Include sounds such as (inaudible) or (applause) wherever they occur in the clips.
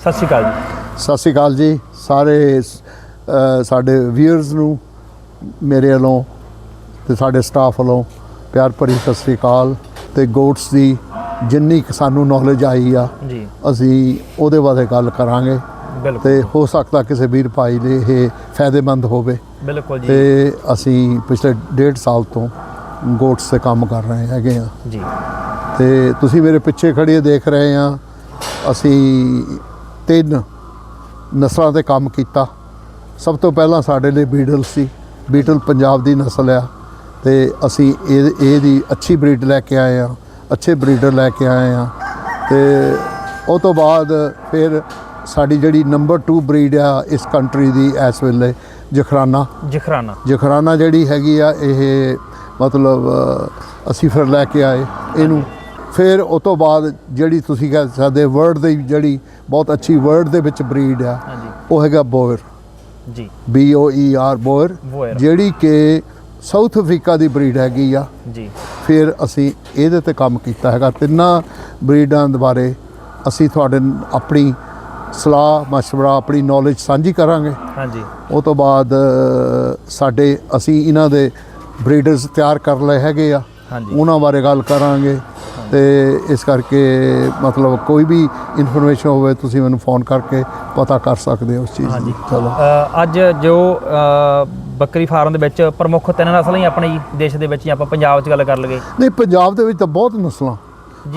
ਸਤਿ ਸ਼੍ਰੀ ਅਕਾਲ ਜੀ। ਸਤਿ ਸ਼੍ਰੀ ਅਕਾਲ ਜੀ। ਸਾਰੇ ਅ, ਸਾਡੇ ਵੀਅਰਸ ਨੂੰ ਮੇਰੇ ਵੱਲੋਂ ਤੇ ਸਾਡੇ ਸਟਾਫ ਵੱਲੋਂ ਪਿਆਰ ਭਰੀ ਸਤਿ ਸ਼੍ਰੀ ਅਕਾਲ ਤੇ ਗੋਟਸ ਦੀ ਜਿੰਨੀ ਕੁ ਸਾਨੂੰ ਨੌਲੇਜ ਆਈ ਆ ਜੀ। ਅਸੀਂ ਉਹਦੇ ਬਾਰੇ ਗੱਲ ਕਰਾਂਗੇ ਬਿਲਕੁਲ। ਤੇ ਹੋ ਸਕਦਾ ਕਿਸੇ ਵੀਰ ਭਾਈ ਲਈ ਇਹ ਫਾਇਦੇਮੰਦ ਹੋਵੇ। ਬਿਲਕੁਲ ਜੀ। ਤੇ ਅਸੀਂ ਪਿਛਲੇ ਡੇਢ ਸਾਲ ਤੋਂ ਗੋਟਸ ਤੇ ਕੰਮ ਕਰ ਰਹੇ ਹੈਗੇ ਆ। ਜੀ। ਤੇ ਤੁਸੀਂ ਮੇਰੇ ਪਿੱਛੇ ਖੜੇ ਦੇਖ ਰਹੇ ਆ ਅਸੀਂ ਤਿੰਨ ਨਸਲਾਂ ਤੇ ਕੰਮ ਕੀਤਾ। ਸਭ ਤੋਂ ਪਹਿਲਾਂ ਸਾਡੇ ਲਈ ਬੀਟਲ ਸੀ। ਬੀਟਲ ਪੰਜਾਬ ਦੀ ਨਸਲ ਆ ਤੇ ਅਸੀਂ ਇਹ ਇਹਦੀ ਅੱਛੀ ਬਰੀਡ ਲੈ ਕੇ ਆਏ ਆ। ਅੱਛੇ ਬਰੀਡਰ ਲੈ ਕੇ ਆਏ ਆ। ਤੇ ਉਹ ਤੋਂ ਬਾਅਦ ਫਿਰ ਸਾਡੀ ਜਿਹੜੀ ਨੰਬਰ 2 ਬਰੀਡ ਆ ਇਸ ਕੰਟਰੀ ਦੀ ਇਸ ਵੇਲੇ ਜਖਰਾਨਾ। ਜਖਰਾਨਾ। ਜਖਰਾਨਾ ਜਿਹੜੀ ਹੈਗੀ ਆ ਇਹ ਮਤਲਬ ਅਸੀਂ ਫਿਰ ਲੈ ਕੇ ਆਏ। ਇਹਨੂੰ ਫਿਰ ਉਸ ਤੋਂ ਬਾਅਦ ਜਿਹੜੀ ਤੁਸੀਂ ਕਹਿ ਸਕਦੇ ਵਰਡ ਦੀ ਜਿਹੜੀ ਬਹੁਤ ਅੱਛੀ ਵਰਡ ਦੇ ਵਿੱਚ ਬਰੀਡ ਆ ਹਾਂਜੀ ਉਹ ਹੈਗਾ ਬੋਅਰ ਜੀ B O E R Boer Boer। ਜਿਹੜੀ ਕਿ ਸਾਊਥ ਅਫਰੀਕਾ ਦੀ ਬਰੀਡ ਹੈਗੀ ਆ ਜੀ ਫਿਰ ਅਸੀਂ ਇਹਦੇ ਤੇ ਕੰਮ ਕੀਤਾ ਹੈਗਾ ਤਿੰਨਾਂ ਬਰੀਡਾਂ ਦੇ ਬਾਰੇ ਅਸੀਂ ਤੁਹਾਡੇ ਨ- ਆਪਣੀ ਸਲਾਹ مشورہ ਆਪਣੀ ਨੌਲੇਜ ਸਾਂਝੀ ਕਰਾਂਗੇ ਹਾਂਜੀ ਉਹ ਤੋਂ ਬਾਅਦ ਅ, ਸਾਡੇ ਅਸੀਂ ਇਹਨਾਂ ਦੇ ਬਰੀਡਰਸ ਤਿਆਰ ਕਰ ਲਏ ਹੈਗੇ ਆ ਹਾਂਜੀ ਉਹਨਾਂ ਬਾਰੇ ਗੱਲ ਕਰਾਂਗੇ ਤੇ ਇਸ ਕਰਕੇ ਮਤਲਬ ਕੋਈ ਵੀ ਇਨਫੋਰਮੇਸ਼ਨ ਹੋਵੇ ਤੁਸੀਂ ਮੈਨੂੰ ਫੋਨ ਕਰਕੇ ਪਤਾ ਕਰ ਸਕਦੇ ਹੋ ਉਸ ਚੀਜ਼ ਦੀ। ਚਲੋ। ਅੱਜ ਜੋ ਬੱਕਰੀ ਫਾਰਮ ਦੇ ਵਿੱਚ ਪ੍ਰਮੁੱਖ ਤਿੰਨ ਨਸਲਾਂ ਹੀ ਆਪਣੇ ਦੇਸ਼ ਦੇ ਵਿੱਚ ਆਪਾਂ ਪੰਜਾਬ 'ਚ ਗੱਲ ਕਰ ਲਈਏ। ਨਹੀਂ ਪੰਜਾਬ ਦੇ ਵਿੱਚ ਤਾਂ ਬਹੁਤ ਨਸਲਾਂ।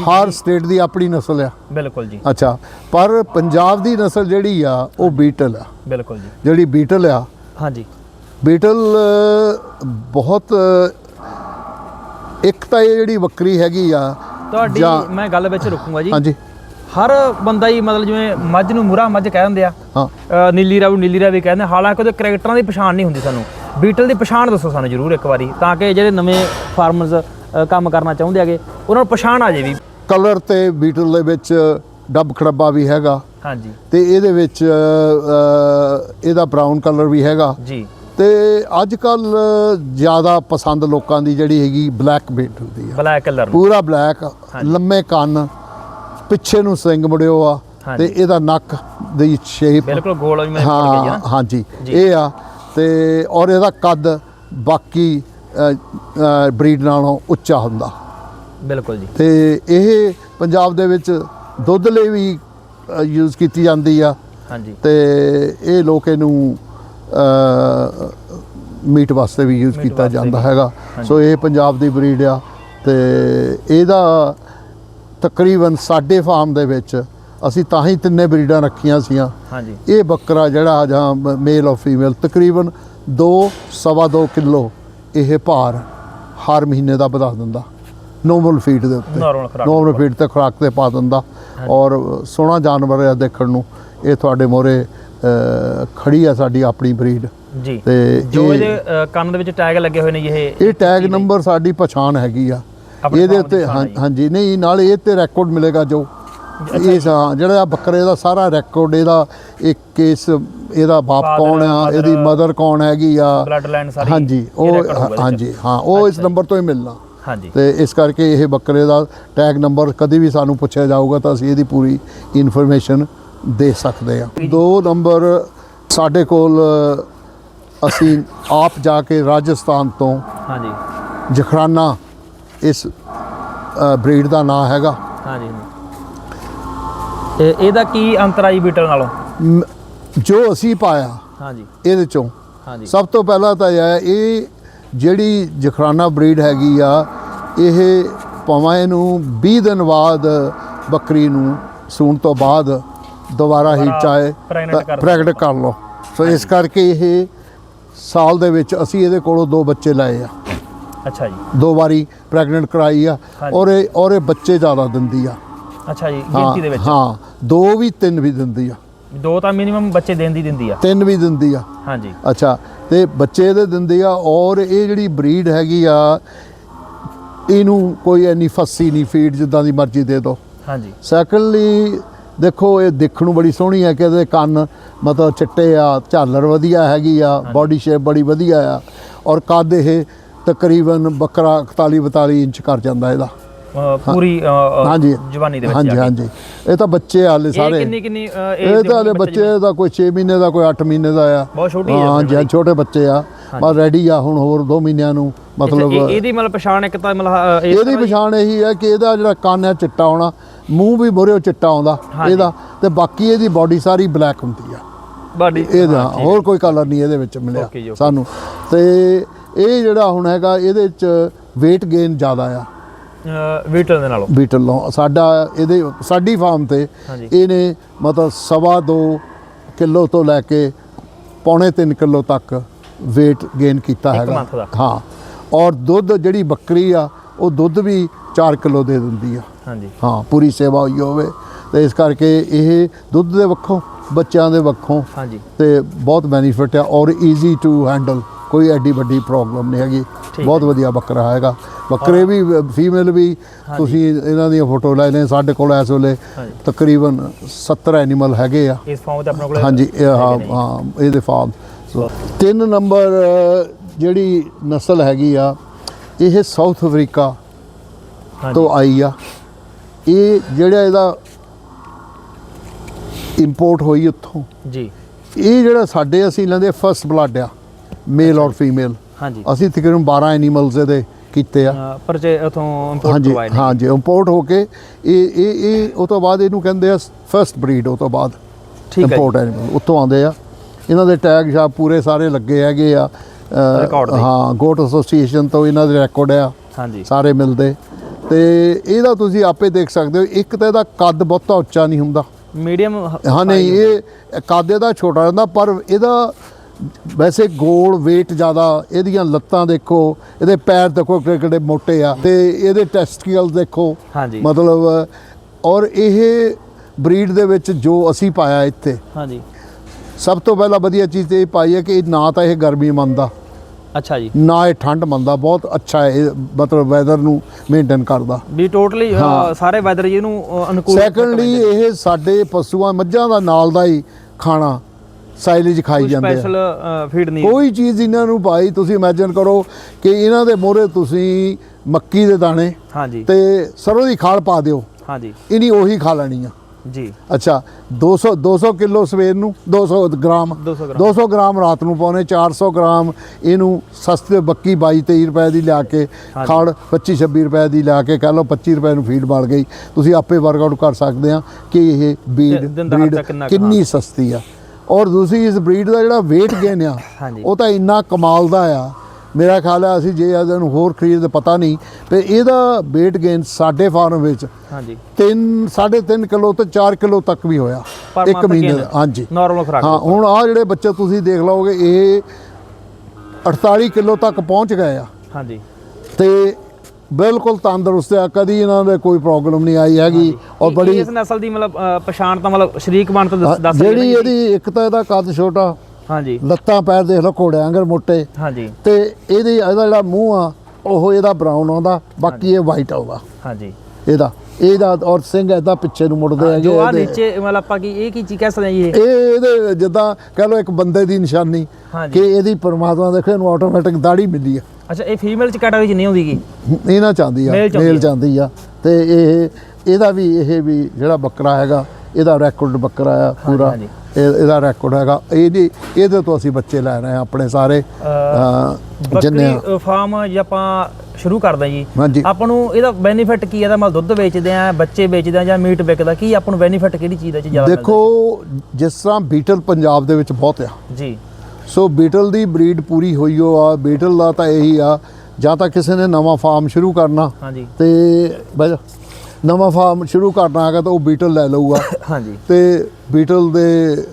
ਹਰ ਸਟੇਟ ਦੀ ਆਪਣੀ ਨਸਲ ਆ। ਬਿਲਕੁਲ ਜੀ। ਅੱਛਾ ਪਰ ਪੰਜਾਬ ਦੀ ਨਸਲ ਜਿਹੜੀ ਆ ਉਹ ਬੀਟਲ ਆ। ਬਿਲਕੁਲ ਜੀ। ਜਿਹੜੀ ਬੀਟਲ ਆ ਹਾਂਜੀ। ਬੀਟਲ ਬਹੁਤ ਇੱਕ ਤਾਂ ਇਹ ਜਿਹੜੀ ਬੱਕਰੀ ਹੈਗੀ ਆ ਤੁਹਾਡੀ ਜਾਂ- ਮੈਂ ਗੱਲ ਵਿੱਚ ਰੁਕੂੰਗਾ ਜੀ। ਹਾਂਜੀ। ਹਰ ਬੰਦਾ ਹੀ ਮਤਲਬ ਜਿਵੇਂ ਮੱਝ ਨੂੰ ਮੁਰਾ ਮੱਝ ਕਹਿ ਦਿੰਦੇ ਆ। ਹਾਂ। ਅ, ਨੀਲੀ ਰਾਵੀ ਨੀਲੀ ਰਾਵੀ ਕਹਿੰਦੇ ਹਾਲਾਂਕਿ ਉਹਦੇ ਕਰੈਕਟਰਾਂ ਦੀ ਪਛਾਣ ਨਹੀਂ ਹੁੰਦੀ ਸਾਨੂੰ। ਬੀਟਲ ਦੀ ਪਛਾਣ ਦੱਸੋ ਸਾਨੂੰ ਜ਼ਰੂਰ ਇੱਕ ਵਾਰੀ ਤਾਂ ਕਿ ਜਿਹੜੇ ਨਵੇਂ ਫਾਰਮਰਸ ਕੰਮ ਕਰਨਾ ਚਾਹੁੰਦੇ ਹੈਗੇ ਉਹਨਾਂ ਨੂੰ ਪਛਾਣ ਆ ਜੇ ਵੀ। ਕਲਰ ਤੇ ਬੀਟਲ ਦੇ ਵਿੱਚ ਡੱਬ ਖੜੱਬਾ ਵੀ ਹੈਗਾ। ਹਾਂਜੀ। ਤੇ ਇਹਦੇ ਵਿੱਚ ਅ, ਇਹਦਾ ਬ੍ਰਾਊਨ ਕਲਰ ਵੀ ਹੈਗਾ। ਜੀ। ਤੇ ਅੱਜ ਕੱਲ ਜ਼ਿਆਦਾ ਪਸੰਦ ਲੋਕਾਂ ਦੀ ਜਿਹੜੀ ਹੈਗੀ ਬਲੈਕ ਬੀਟਲ ਦੀ ਆ। ਬਲੈਕ ਕਲਰ ਪੂਰਾ ਬਲੈਕ ਲੰਮੇ ਕੰਨ ਪਿੱਛੇ ਨੂੰ ਸਿੰਗ ਮੁੜਿਓ ਆ। ਤੇ ਇਹਦਾ ਨੱਕ ਦੀ ਸ਼ੇਪ ਬਿਲਕੁਲ ਗੋਲ ਜਿਵੇਂ ਪੜ ਗਈ ਹਾਂ ਹਾਂਜੀ। ਇਹ ਆ ਤੇ ਔਰ ਇਹਦਾ ਕੱਦ ਬਾਕੀ ਬਰੀਡ ਨਾਲੋਂ ਉੱਚਾ ਹੁੰਦਾ। ਬਿਲਕੁਲ ਜੀ। ਤੇ ਇਹ ਪੰਜਾਬ ਦੇ ਵਿੱਚ ਦੁੱਧ ਲਈ ਵੀ ਯੂਜ਼ ਕੀਤੀ ਜਾਂਦੀ ਆ। ਹਾਂਜੀ। ਤੇ ਇਹ ਲੋਕ ਇਹਨੂੰ ਮੀਟ ਵਾਸਤੇ ਵੀ ਯੂਜ਼ ਕੀਤਾ ਜਾਂਦਾ। ਹੈਗਾ। ਸੋ ਇਹ ਪੰਜਾਬ ਦੀ ਬਰੀਡ ਆ ਤੇ ਇਹਦਾ ਤਕਰੀਬਨ ਸਾਡੇ ਫਾਰਮ ਦੇ ਵਿੱਚ ਅਸੀਂ ਤਾਂ ਹੀ ਤਿੰਨੇ ਬਰੀਡਾਂ ਰੱਖੀਆਂ ਸੀਆਂ। ਹਾਂਜੀ। ਇਹ ਬੱਕਰਾ ਜਿਹੜਾ ਜਾਂ ਮੇਲ ਔਰ ਫੀਮੇਲ ਤਕਰੀਬਨ 2 ਸਵਾ 2 ਕਿਲੋ ਇਹ ਭਾਰ ਹਰ ਮਹੀਨੇ ਦਾ ਵਧਾ ਦਿੰਦਾ। ਨੋਰਮਲ ਫੀਡ ਦੇ ਉੱਤੇ। ਨੋਰਮਲ ਫੀਡ ਤੇ ਖੁਰਾਕ ਤੇ ਪਾ ਦਿੰਦਾ। ਔਰ ਸੋਹਣਾ ਜਾਨਵਰ ਹੈ ਦੇਖਣ ਨੂੰ। ਇਹ ਤੁਹਾਡੇ ਮੋਰੇ ਖੜੀ ਆ ਸਾਡੀ ਆਪਣੀ ਬਰੀਡ। ਜੀ। ਤੇ ਜੋ ਇਹ- ਇਹਦੇ ਕੰਨ ਦੇ ਵਿੱਚ ਟੈਗ ਲੱਗੇ ਹੋਏ ਨੇ ਇਹ ਇਹ ਟੈਗ ਨੰਬਰ ਸਾਡੀ ਪਛਾਣ ਹੈਗੀ ਆ। ਇਹਦੇ ਉੱਤੇ। ਹਾਂਜੀ ਨਹੀਂ ਨਾਲ ਇਹ ਤੇ ਰੈਕੋਰਡ ਮਿਲੇਗਾ ਜੋ। ਇਹ ਜਿਹੜਾ ਬੱਕਰੇ ਦਾ ਸਾਰਾ ਰੈਕੋਰਡ ਇਹਦਾ ਇੱਕ ਕੇਸ ਇਹਦਾ ਬਾਪ ਕੌਣ ਆ ਇਹਦੀ ਮਦਰ ਕੌਣ ਹੈਗੀ ਆ। ਬਲੱਡ ਲਾਈਨ ਸਾਰੀ ਹਾਂਜੀ ਉਹ। ਹਾਂਜੀ ਹਾਂ ਉਹ ਇਸ। ਨੰਬਰ ਤੋਂ ਹੀ ਮਿਲਣਾ। ਹਾਂਜੀ। ਤੇ ਇਸ ਕਰਕੇ ਇਹ ਬੱਕਰੇ ਦਾ ਟੈਗ ਨੰਬਰ ਕਦੀ ਵੀ ਸਾਨੂੰ ਪੁੱਛਿਆ ਜਾਊਗਾ ਤਾਂ ਅਸੀਂ ਇਹਦੀ ਪੂਰੀ ਇਨਫੋਰਮੇਸ਼ਨ ਦੇ ਸਕਦੇ ਹਾਂ। ਦੋ ਨੰਬਰ ਸਾਡੇ ਕੋਲ ਅਸੀਂ ਆਪ ਜਾ ਕੇ ਰਾਜਸਥਾਨ ਤੋਂ ਹਾਂਜੀ। ਜਖਰਾਨਾ ਇਸ ਬਰੀਡ ਦਾ ਨਾਂ ਹੈਗਾ। ਹਾਂਜੀ। ਇਹ ਇਹਦਾ ਕੀ ਅੰਤਰ ਆ ਜੀ ਬੀਟਲ ਨਾਲੋਂ ਜੋ ਅਸੀਂ ਪਾਇਆ ਹਾਂਜੀ। ਇਹਦੇ ਚੋਂ। ਹਾਂਜੀ। ਸਭ ਤੋਂ ਪਹਿਲਾਂ ਤਾਂ ਇਹ ਇਹ ਜਿਹੜੀ ਜਖਰਾਨਾ ਬਰੀਡ ਹੈਗੀ ਆ ਇਹ ਭਾਵੇਂ ਇਹਨੂੰ 20 ਦਿਨ ਬਾਅਦ ਬੱਕਰੀ ਨੂੰ ਸੂਣ ਤੋਂ ਬਾਅਦ ਦੁਬਾਰਾ ਹੀ ਚਾਹੇ ਪ੍ਰੈਗਨੈਂਟ ਕਰ ਲਓ। ਸੋ ਇਸ ਕਰਕੇ ਇਹ ਸਾਲ ਦੇ ਵਿੱਚ ਅਸੀਂ ਇਹਦੇ ਕੋਲੋਂ ਦੋ ਬੱਚੇ ਲਏ ਆ। ਅੱਛਾ ਜੀ। ਦੋ ਵਾਰੀ ਪ੍ਰੈਗਨੈਂਟ ਕਰਾਈ ਆ। ਔਰ ਇਹ ਔਰ ਇਹ ਬੱਚੇ ਜ਼ਿਆਦਾ ਦਿੰਦੀ ਆ। ਅੱਛਾ ਜੀ ਗਿਣਤੀ ਦੇ ਵਿੱਚ। ਹਾਂ ਦੋ ਵੀ ਤਿੰਨ ਵੀ ਦਿੰਦੀ ਆ। ਦੋ ਤਾਂ ਮਿਨੀਮਮ ਬੱਚੇ ਦੇਣ ਦੀ ਦਿੰਦੀ ਆ। ਤਿੰਨ ਵੀ ਦਿੰਦੀ ਆ। ਹਾਂਜੀ। ਅੱਛਾ ਤੇ ਬੱਚੇ ਇਹਦੇ ਦਿੰਦੇ ਆ ਔਰ ਇਹ ਜਿਹੜੀ ਬਰੀਡ ਹੈਗੀ ਆ ਇਹਨੂੰ ਕੋਈ ਐਨੀ ਫੱਸੀ ਨਹੀਂ ਫੀਡ ਜਿੱਦਾਂ ਦੀ ਮਰਜ਼ੀ ਦੇ ਦਿਓ ਹਾਂਜੀ। ਸੈਕੰਡਲੀ ਦੇਖੋ ਇਹ ਦੇਖਣ ਨੂੰ ਬੜੀ ਸੋਹਣੀ ਹੈ ਕਿ ਇਹਦੇ ਕੰਨ ਮਤਲਬ ਚਿੱਟੇ ਆ ਝਾਲਰ ਵਧੀਆ ਹੈਗੀ ਆ ਬਾਡੀ ਸ਼ੇਪ ਬੜੀ ਵਧੀਆ ਆ ਔਰ ਕੱਦ ਇਹ ਤਕਰੀਬਨ ਬੱਕਰਾ 41 42 ਇੰਚ ਕਰ ਜਾਂਦਾ ਇਹਦਾ। ਪੂਰੀ ਹਾਂਜੀ। ਜਵਾਨੀ ਦੇ ਵਿੱਚ ਹਾਂਜੀ। ਹਾਂਜੀ। ਇਹ ਤਾਂ ਬੱਚੇ ਹਾਲੇ ਸਾਰੇ। ਕਿੰਨੀ ਕਿੰਨੀ ਇਹ ਤਾਂ ਹਲੇ ਬੱਚੇ ਦਾ ਕੋਈ 6 ਮਹੀਨੇ ਦਾ ਕੋਈ 8 ਮਹੀਨੇ ਦਾ ਆ। ਬਹੁਤ ਛੋਟੀ ਹੈ ਹਾਂ ਜੀ ਹਾਂ, ਛੋਟੇ ਬੱਚੇ ਆ। ਬਸ ਰੈਡੀ ਆ ਹੁਣ ਹੋਰ 2 ਮਹੀਨਿਆਂ ਨੂੰ ਮਤਲਬ ਇਹਦੀ ਮਤਲਬ ਪਛਾਣ ਇੱਕ ਤਾਂ ਮਤਲਬ ਇਹਦੀ ਪਛਾਣ ਇਹੀ ਹੈ ਕਿ ਇਹਦਾ ਜਿਹੜਾ ਕੰਨ ਹੈ ਚਿੱਟਾ ਆਉਣਾ ਮੂੰਹ ਵੀ ਮੋਰੇ ਚਿੱਟਾ ਆਉਂਦਾ। ਇਹਦਾ। ਤੇ ਬਾਕੀ ਇਹਦੀ ਬਾਡੀ ਸਾਰੀ ਬਲੈਕ ਹੁੰਦੀ ਆ। ਬਾਡੀ ਇਹਦਾ ਹੋਰ ਕੋਈ ਕਲਰ ਨਹੀਂ ਇਹਦੇ ਵਿੱਚ ਮਿਲਿਆ। ਸਾਨੂੰ। ਤੇ ਇਹ ਜਿਹੜਾ ਹੁਣ ਹੈਗਾ ਇਹਦੇ ਚ weight gain ਜ਼ਿਆਦਾ ਆ। ਵੀਟਲ ਦੇ ਨਾਲੋਂ। ਬੀਟਲ ਨੂੰ ਸਾਡਾ ਇਹਦੇ ਸਾਡੀ ਫਾਰਮ ਤੇ। ਇਹਨੇ ਮਤਲਬ ਸਵਾ ਦੋ ਕਿਲੋ ਤੋਂ ਲੈ ਕੇ ਪੌਣੇ 3 ਕਿਲੋ ਤੱਕ weight gain ਕੀਤਾ ਹੈਗਾ। ਹਾਂ। ਔਰ ਦੁੱਧ ਜਿਹੜੀ ਬੱਕਰੀ ਆ ਉਹ ਦੁੱਧ ਵੀ 4 ਕਿਲੋ ਦੇ ਦਿੰਦੀ ਆ। ਹਾਂਜੀ। ਹਾਂ ਪੂਰੀ ਸੇਵਾ ਹੋਈ ਹੋਵੇ। ਤੇ ਇਸ ਕਰਕੇ ਇਹ ਦੁੱਧ ਦੇ ਵੱਖੋਂ ਬੱਚਿਆਂ ਦੇ ਵੱਖੋਂ ਹਾਂਜੀ। ਤੇ ਬਹੁਤ ਬੈਨੀਫਿਟ ਆ ਔਰ ਈਜ਼ੀ ਟੂ ਹੈਂਡਲ ਕੋਈ ਐਡੀ ਵੱਡੀ ਪ੍ਰੋਬਲਮ ਨਹੀਂ ਹੈਗੀ। ਬਹੁਤ ਵਧੀਆ ਬੱਕਰਾ ਹੈਗਾ। ਬੱਕਰੇ ਵੀ ਫੀਮੇਲ ਵੀ ਤੁਸੀਂ ਇਹਨਾਂ ਦੀਆਂ ਫੋਟੋ ਲੈ ਲੈ ਸਾਡੇ ਕੋਲ ਇਸ ਵੇਲੇ। ਤਕਰੀਬਨ 70 ਐਨੀਮਲ ਹੈਗੇ ਆ। ਇਸ ਫਾਰਮ ਤੇ ਆਪਣੇ ਕੋਲ ਹਾਂਜੀ ਇਹ ਹਾਂ ਹਾਂ ਇਹਦੇ ਫਾਰਮ ਤਿੰਨ ਨੰਬਰ ਜਿਹੜੀ ਨਸਲ ਹੈਗੀ ਆ ਇਹ ਸਾਊਥ ਅਫਰੀਕਾ ਤੋਂ ਆਈ ਆ। ਇਹ ਜਿਹੜਾ ਇਹਦਾ ਇੰਪੋਰਟ ਹੋਈ ਉੱਥੋਂ। ਜੀ। ਇਹ ਜਿਹੜਾ ਸਾਡੇ ਅਸੀਂ ਲੈਂਦੇ ਫਰਸਟ ਬਲੱਡ ਆ ਮੇਲ ਔਰ ਫੀਮੇਲ ਹਾਂਜੀ। ਅਸੀਂ ਤਕਰੀਬਨ 12 ਐਨੀਮਲਸ ਇਹਦੇ ਕੀਤੇ ਆ। ਪਰਚੇ ਉਥੋਂ ਇੰਪੋਰਟ ਕਰਵਾਏ ਨੇ। ਹਾਂਜੀ ਇੰਪੋਰਟ ਹੋ ਕੇ ਇਹ ਇਹ ਇਹ ਉਹ ਤੋਂ ਬਾਅਦ ਇਹਨੂੰ ਕਹਿੰਦੇ ਆ ਫਰਸਟ ਬਰੀਡ ਉਹ ਤੋਂ ਬਾਅਦ ਠੀਕ ਹੈ। ਇੰਪੋਰਟ ਐਨੀਮਲ ਉੱਥੋਂ ਆਉਂਦੇ ਆ। ਇਹਨਾਂ ਦੇ ਟੈਗ ਸ਼ਾਪ ਪੂਰੇ ਸਾਰੇ ਲੱਗੇ ਹੈਗੇ ਆ। ਦੇ। ਹਾਂ ਗੋਟ ਐਸੋਸੀਏਸ਼ਨ ਤੋਂ ਇਹਨਾਂ ਦੇ ਰੈਕੋਰਡ ਆ। ਹਾਂਜੀ। ਸਾਰੇ ਮਿਲਦੇ। ਤੇ ਇਹਦਾ ਤੁਸੀਂ ਆਪੇ ਦੇਖ ਸਕਦੇ ਹੋ ਇੱਕ ਤਾਂ ਇਹਦਾ ਕੱਦ ਬਹੁਤਾ ਉੱਚਾ ਨਹੀਂ ਹੁੰਦਾ। ਮੀਡੀਅਮ ਹਾਂ ਨਹੀਂ ਇਹ ਕੱਦ ਇਹਦਾ ਛੋਟਾ ਰਹਿੰਦਾ ਪਰ ਇਹਦਾ ਵੈਸੇ ਗੋਲ weight ਜ਼ਿਆਦਾ ਇਹਦੀਆਂ ਲੱਤਾਂ ਦੇਖੋ ਇਹਦੇ ਪੈਰ ਦੇਖੋ ਕਿਹੜੇ ਕਿਹੜੇ ਮੋਟੇ ਆ ਤੇ ਇਹਦੇ ਟੈਸਟੀਕਲ ਦੇਖੋ ਹਾਂਜੀ। ਮਤਲਬ ਔਰ ਇਹ ਬਰੀਡ ਦੇ ਵਿੱਚ ਜੋ ਅਸੀਂ ਪਾਇਆ ਇੱਥੇ। ਹਾਂਜੀ। ਸਭ ਤੋਂ ਪਹਿਲਾਂ ਵਧੀਆ ਚੀਜ਼ ਤੇ ਇਹ ਪਾਈ ਹੈ ਕਿ ਨਾ ਤਾਂ ਇਹ ਗਰਮੀ ਮੰਨਦਾ। ਅੱਛਾ ਜੀ। ਨਾ ਇਹ ਠੰਡ ਮੰਨਦਾ ਬਹੁਤ ਅੱਛਾ ਹੈ ਇਹ ਮਤਲਬ ਵੈਦਰ ਨੂੰ ਮੇਨਟੇਨ ਕਰਦਾ। ਵੀ ਟੋਟਲੀ ਸਾਰੇ ਵੈਦਰ ਜੀ ਨੂੰ ਅਨੁਕੂਲ ਸੈਕੰਡਲੀ ਇਹ ਸਾਡੇ ਪਸ਼ੂਆਂ ਮੱਝਾਂ ਦਾ ਨਾਲ ਦਾ ਹੀ ਖਾਣਾ ਸਾਈਲੇਜ ਖਾਈ ਜਾਂਦੇ ਆ। ਸਪੈਸ਼ਲ ਫੀਡ ਨਹੀਂ। ਕੋਈ ਚੀਜ਼ ਇਹਨਾਂ ਨੂੰ ਭਾਈ ਤੁਸੀਂ ਇਮੇਜਿਨ ਕਰੋ ਕਿ ਇਹਨਾਂ ਦੇ ਮੋਹਰੇ ਤੁਸੀਂ ਮੱਕੀ ਦੇ ਦਾਣੇ ਹਾਂਜੀ ਤੇ ਸਰੋਂ ਦੀ ਖਾਲ ਪਾ ਦਿਓ। ਹਾਂਜੀ ਇਨੀ ਉਹੀ ਖਾ ਲੈਣੀ ਆ। ਜੀ। ਅੱਛਾ 200 200 ਕਿਲੋ ਸਵੇਰ ਨੂੰ 200 ਗ੍ਰਾਮ। 200 ਗ੍ਰਾਮ। 200 ਗ੍ਰਾਮ ਰਾਤ ਨੂੰ ਪਾਉਣੇ 400 ਗ੍ਰਾਮ ਇਹਨੂੰ ਸਸਤੇ ਬੱਕੀ 22 23 ਰੁਪਏ ਦੀ ਲਿਆ ਕੇ। ਖਾੜ 25 26 ਰੁਪਏ ਦੀ ਲਿਆ ਕੇ ਕਹ ਲਓ 25 ਰੁਪਏ ਨੂੰ ਫੀਡ ਬਣ ਗਈ। ਤੁਸੀਂ ਆਪੇ ਵਰਕਆਊਟ ਕਰ ਸਕਦੇ ਆ ਕਿ ਇਹ ਬੀਡ ਬਰੀਡ ਕਿੰਨਾ ਸਸਤੀ ਆ। ਔਰ ਦੂਸਰੀ ਇਸ ਬਰੀਡ ਦਾ ਜਿਹੜਾ weight gain ਆ। ਉਹ ਤਾਂ ਇੰਨਾ ਕਮਾਲ ਦਾ ਆ ਮੇਰਾ ਖਿਆਲ ਹੈ ਅਸੀਂ ਜੇ ਇਹਨੂੰ ਹੋਰ ਖਰੀਦਦੇ ਪਤਾ ਨਹੀਂ ਤੇ ਇਹਦਾ weight gain ਸਾਡੇ ਫਾਰਮ ਵਿੱਚ ਹਾਂਜੀ। 3 3.5 ਕਿਲੋ ਤੋਂ 4 ਕਿਲੋ ਤੱਕ ਵੀ ਹੋਇਆ ਇੱਕ ਮਹੀਨੇ ਦਾ ਹਾਂਜੀ। ਨਾਰਮਲ ਖੁਰਾਕ ਹਾਂ ਹੁਣ ਆ ਜਿਹੜੇ ਬੱਚੇ ਤੁਸੀਂ ਦੇਖ ਲਓਗੇ ਇਹ 48 ਕਿਲੋ ਤੱਕ ਪਹੁੰਚ ਗਏ ਆ। ਹਾਂਜੀ। ਤੇ ਬਿਲਕੁਲ ਤੰਦਰੁਸਤ ਆ ਕਦੀ ਇਹਨਾਂ ਦੇ ਕੋਈ ਪ੍ਰੋਬਲਮ ਨਹੀਂ ਆਈ ਹੈਗੀ ਔਰ ਬੜੀ ਇਸ ਨਸਲ ਦੀ ਮਤਲਬ ਪਛਾਣ ਤਾਂ ਮਤਲਬ ਸ਼ਰੀਕ ਬਣ ਤੋਂ ਦੱਸ ਜਿਹੜੀ ਨੇ? ਇਹਦੀ ਇੱਕ ਤਾਂ ਇਹਦਾ ਕੱਦ ਛੋਟਾ ਹਾਂਜੀ। ਲੱਤਾਂ ਪੈਰ ਦੇਖ ਲਓ ਘੋੜਿਆਂ ਵਾਂਗਰ ਮੋਟੇ। ਹਾਂਜੀ। ਤੇ ਇਹਦੀ ਇਹਦਾ ਜਿਹੜਾ ਮੂੰਹ ਆ ਉਹ ਇਹਦਾ ਬਰਾਊਨ ਆਉਂਦਾ ਬਾਕੀ ਇਹ ਵਾਈਟ ਆਉਂਦਾ ਹਾਂਜੀ। ਇਹਦਾ। ਇਹਦਾ ਔਰ ਸਿੰਘ ਇਹਦਾ ਪਿੱਛੇ ਨੂੰ ਮੁੜਦੇ ਹੈਗੇ ਜੋ ਆ। ਨੀਚੇ ਮਤਲਬ ਆਪਾਂ ਕੀ ਇਹ ਕੀ ਚੀਜ਼ ਕਹਿ ਸਕਦੇ ਇਹ? ਇਹ ਇਹਦੇ ਜਿੱਦਾਂ ਕਹ ਲਓ ਇੱਕ ਬੰਦੇ ਦੀ ਨਿਸ਼ਾਨੀ। ਕਿ ਇਹਦੀ ਪਰਮਾਤਮਾ ਦੇਖੋ ਇਹਨੂੰ ਆਟੋਮੈਟਿਕ ਦਾੜੀ ਮਿਲੀ ਆ। ਅੱਛਾ ਇਹ ਫੀਮੇਲ ਚ ਕੈਟਾਗਰੀ ਚ ਨਹੀਂ ਆਉਂਦੀ ਗੀ? ਇਹ ਨਾ ਚਾਹੁੰਦੀ ਆ ਮੇਲ। ਚਾਹੁੰਦੀ ਆ। ਤੇ ਇਹ ਇਹਦਾ ਵੀ ਇਹ ਵੀ ਜਿਹੜਾ ਬੱਕਰਾ ਹੈਗਾ ਇਹਦਾ ਰੈਕੋਰਡ ਬੱਕਰਾ ਆ ਪੂਰਾ। ਇਹਦਾ ਰੈਕੋਰਡ ਹੈਗਾ। ਇਹਦੀ ਇਹਦੇ ਤੋਂ ਅਸੀਂ ਬੱਚੇ ਲੈ ਰਹੇ ਆ ਆਪਣੇ ਸਾਰੇ ਜਿੰਨੇ ਫਾਰਮ ਜੇ ਆਪਾਂ ਸ਼ੁਰੂ ਕਰਦੇ ਜੀ। ਆਪਾਂ ਨੂੰ ਇਹਦਾ ਬੈਨੀਫਿਟ ਕੀ ਹੈ ਇਹਦਾ ਮਤਲਬ ਦੁੱਧ ਵੇਚਦੇ ਆ ਬੱਚੇ ਵੇਚਦੇ ਆ ਜਾਂ ਮੀਟ ਵਿਕਦਾ। ਕੀ ਆਪਾਂ ਨੂੰ ਬੈਨੀਫਿਟ ਕਿਹੜੀ ਚੀਜ਼ ਦਾ ਚ ਜ਼ਿਆਦਾ ਦੇਖੋ ਜਿਸ ਤਰ੍ਹਾਂ ਬੀਟਲ ਪੰਜਾਬ ਦੇ ਵਿੱਚ ਬਹੁਤ ਆ? ਜੀ। ਸੋ ਬੀਟਲ ਦੀ ਬਰੀਡ ਪੂਰੀ ਹੋਈ ਹੋ ਆ। ਬੀਟਲ ਦਾ ਤਾਂ ਇਹੀ ਆ ਜਾਂ ਤਾਂ ਕਿਸੇ ਨੇ ਨਵਾਂ ਫਾਰਮ ਸ਼ੁਰੂ ਕਰਨਾ ਤੇ ਬਸ ਨਵਾਂ ਫਾਰਮ ਸ਼ੁਰੂ ਕਰਨਾ ਹੈਗਾ ਤਾਂ ਉਹ ਬੀਟਲ ਲੈ ਲਊਗਾ। (coughs) ਹਾਂਜੀ। ਤੇ ਬੀਟਲ ਦੇ